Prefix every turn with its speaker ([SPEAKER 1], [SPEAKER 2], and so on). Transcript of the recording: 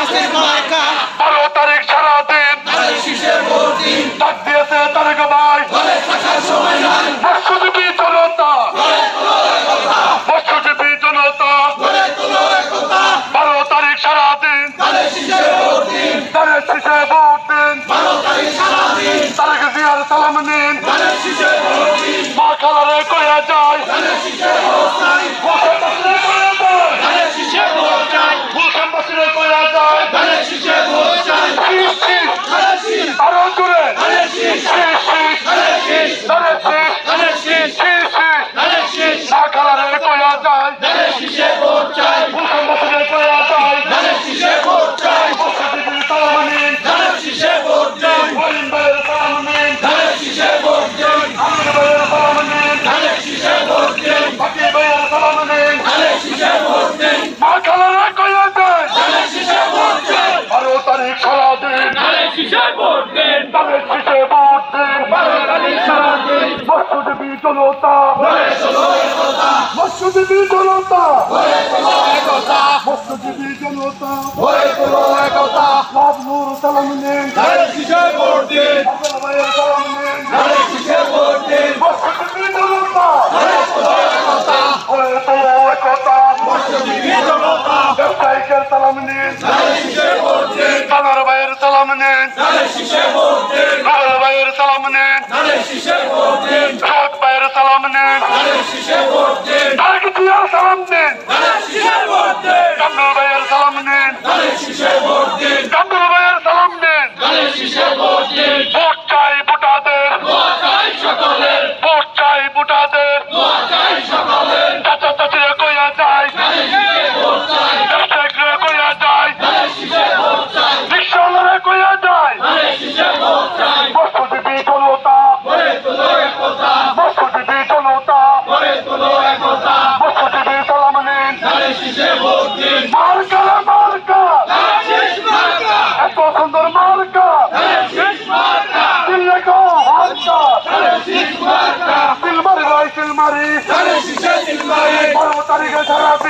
[SPEAKER 1] চাষের মার্কা।
[SPEAKER 2] বারো তারিখ সারাদিন
[SPEAKER 1] ধানের শীষে ভোট দিন।
[SPEAKER 2] ডাক দিয়েছে তারেক ভাই
[SPEAKER 1] ঘরে থাকার সময় নাই।
[SPEAKER 2] মৎস্যজীবী জনতা।
[SPEAKER 1] ঘরে তোলো একতা
[SPEAKER 2] মৎস্যজীবী জনতা।
[SPEAKER 1] ঘরে তোলো একতা
[SPEAKER 2] বারো তারিখ সারাদিন
[SPEAKER 1] ধানের শীষে ভোট দিন।
[SPEAKER 2] তারেক শীষে ভোট দিন।
[SPEAKER 1] বারো তারিখ সারাদিন
[SPEAKER 2] তারেক জিয়ার সালাম নিন।
[SPEAKER 1] ধানের শীষে ভোট দিন।
[SPEAKER 2] মা খালারে কয়া যায়।
[SPEAKER 1] ধানের শীষে ধানের শীষ
[SPEAKER 2] তারেক শীষ
[SPEAKER 1] ধানের শীষ
[SPEAKER 2] শীষ শীষ
[SPEAKER 1] ধানের শীষ
[SPEAKER 2] মা খালারে কয়া যায়
[SPEAKER 1] ধানের শীষে ভোট চাই
[SPEAKER 2] মুসলমানরে কয়া যায়
[SPEAKER 1] ধানের শীষে ভোট চাই
[SPEAKER 2] মুসলমানরে সালাম নিন
[SPEAKER 1] ধানের শীষে ভোট দিন
[SPEAKER 2] ওয়ালিম ভাইয়ের সালাম নিন
[SPEAKER 1] ধানের শীষে ভোট দিন
[SPEAKER 2] আমির ভাইয়ের সালাম নিন
[SPEAKER 1] ধানের শীষে ভোট দিন
[SPEAKER 2] মৎস্যজীবী জনতা। মৎস্যজীবী জনতা। মৎস্যজীবী জনতা।
[SPEAKER 1] ঘরে তোলো একতা
[SPEAKER 2] লাভ নূর সালাম নিন। মৎস্যজীবী জনতা।
[SPEAKER 1] মৎস্যজীবী জনতা
[SPEAKER 2] ব্যবসায়িকের সালাম নিন। কানার ভাইয়ের সালাম নিন। সোহাগ ভাইয়ের সালাম নিন। তারেক জিয়ার সালাম নিন। কামরুল ভাইয়ের সালাম নিন। ভাইয়ের সালাম নিন।
[SPEAKER 1] ভোট
[SPEAKER 2] চাই। তারিখে সারাদিন